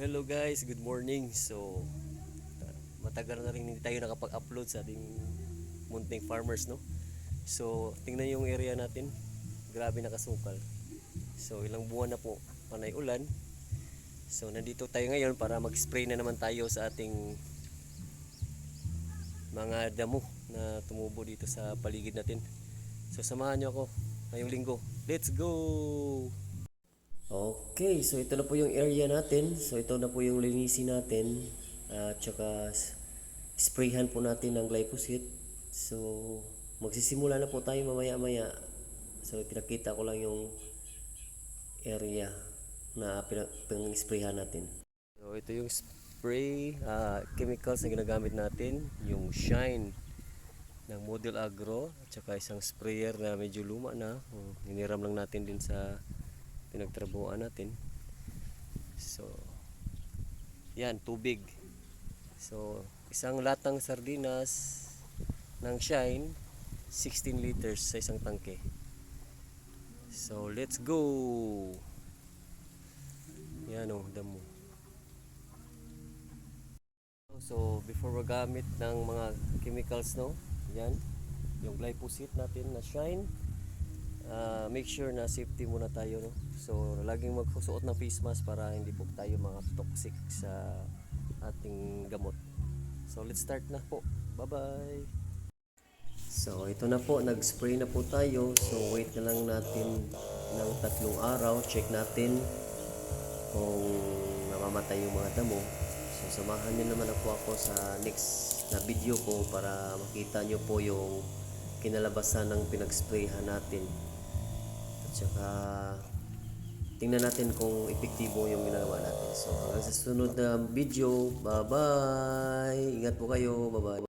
hello guys, good morning. So, matagal na rin hindi tayo nakapag-upload sa ating munting farmers, no? So, tingnan yung area natin. Grabe nakasukal. So, ilang buwan na po panay ulan. So, nandito tayo ngayon para mag-spray na naman tayo sa ating mga damo na tumubo dito sa paligid natin. So, samahan nyo ako ngayong linggo. Let's go! Okay, so ito na po yung area natin. So ito na po yung linisin natin. At saka s- sprayhan po natin ng glyphosate. So magsisimula na po tayo mamaya-maya. So pinakita ko lang yung area na pang-sprayhan natin. So ito yung spray ah, chemicals na ginagamit natin, yung Shine ng Model Agro at saka isang sprayer na medyo luma na. Oh, hiniram lang natin din sa pinagtrabuhan natin. So, yan, tubig. So, isang latang sardinas ng Shine, 16 liters sa isang tangke. So, let's go! Yan o, damo. So, before magamit ng mga chemicals, no? Yan, yung glyphosate natin na Shine. Ah, make sure na safety muna tayo no. So laging magsusuot ng face mask para hindi po tayo mga toxic sa ating gamot. So let's start na po. Bye-bye. So ito na po, nag-spray na po tayo. So wait na lang natin ng tatlong araw. Check natin kung namamatay yung mga damo. So samahan niyo naman ako ako sa next na video ko para makita niyo po yung kinalabasan ng pinag-sprayhan natin. At saka tingnan natin kung epektibo yung ginagawa natin. So hanggang sa susunod na video, bye-bye! Ingat po kayo, bye-bye!